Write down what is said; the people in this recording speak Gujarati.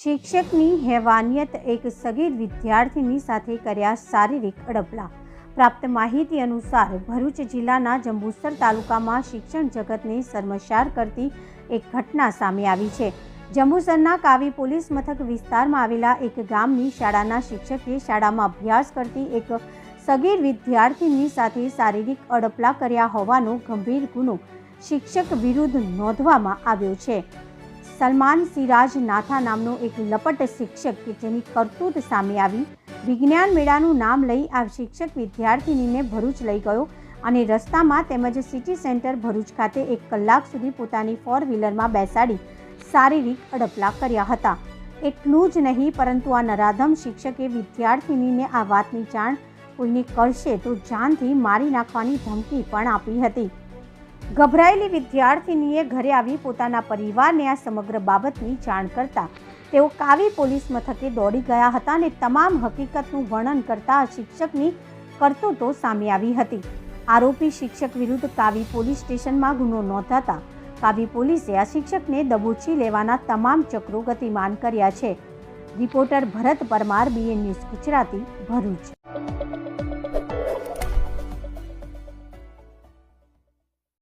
શિક્ષકની હેવાનિયત એક સગીર વિદ્યાર્થીની સાથે કર્યા શારીરિક અડપલા. પ્રાપ્ત માહિતી અનુસાર ભરૂચ જિલ્લાના જંબુસર તાલુકામાં શિક્ષણ જગતને શર્મસાર કરતી એક ઘટના સામે આવી છે. જંબુસરના કાવી પોલીસ મથક વિસ્તારમાં આવેલા એક ગામની શાળાના શિક્ષકે શાળામાં અભ્યાસ કરતી એક સગીર વિદ્યાર્થીની સાથે શારીરિક અડપલા કર્યા હોવાનો ગંભીર ગુનો શિક્ષક વિરુદ્ધ નોંધવામાં આવ્યો છે. સલમાન સિરાજ નાથા નામનો એક લપટ શિક્ષક કે જેની કરતૂત સામે આવી વિજ્ઞાન મેળાનું નામ લઈ આ શિક્ષક વિદ્યાર્થિનીને ભરૂચ લઈ ગયો અને રસ્તામાં તેમજ સિટી સેન્ટર ભરૂચ ખાતે એક કલાક સુધી પોતાની ફોર વ્હીલરમાં બેસાડી શારીરિક અડપલા કર્યા હતા. એટલું જ નહીં, પરંતુ આ નરાધમ શિક્ષકે વિદ્યાર્થિનીને આ વાતની જાણ કોઈને કરશે તો જાનથી મારી નાખવાની ધમકી પણ આપી હતી. ગભરાયેલી વિદ્યાર્થિનીએ ઘરે આવી પોતાના પરિવારને આ સમગ્ર બાબતની જાણ કરતા તેઓ કાવી પોલીસ મથકે દોડી ગયા હતા અને તમામ હકીકતનું વર્ણન કરતા શિક્ષકની કરતૂતો સામે આવી હતી. આરોપી શિક્ષક વિરુદ્ધ કાવી પોલીસ સ્ટેશનમાં ગુનો નોંધાતા કાવી પોલીસે આ શિક્ષકને દબોચી લેવાના તમામ ચક્રો ગતિમાન કર્યા છે. Reporter Bharat Parmar BN news Gujarati Bharuch.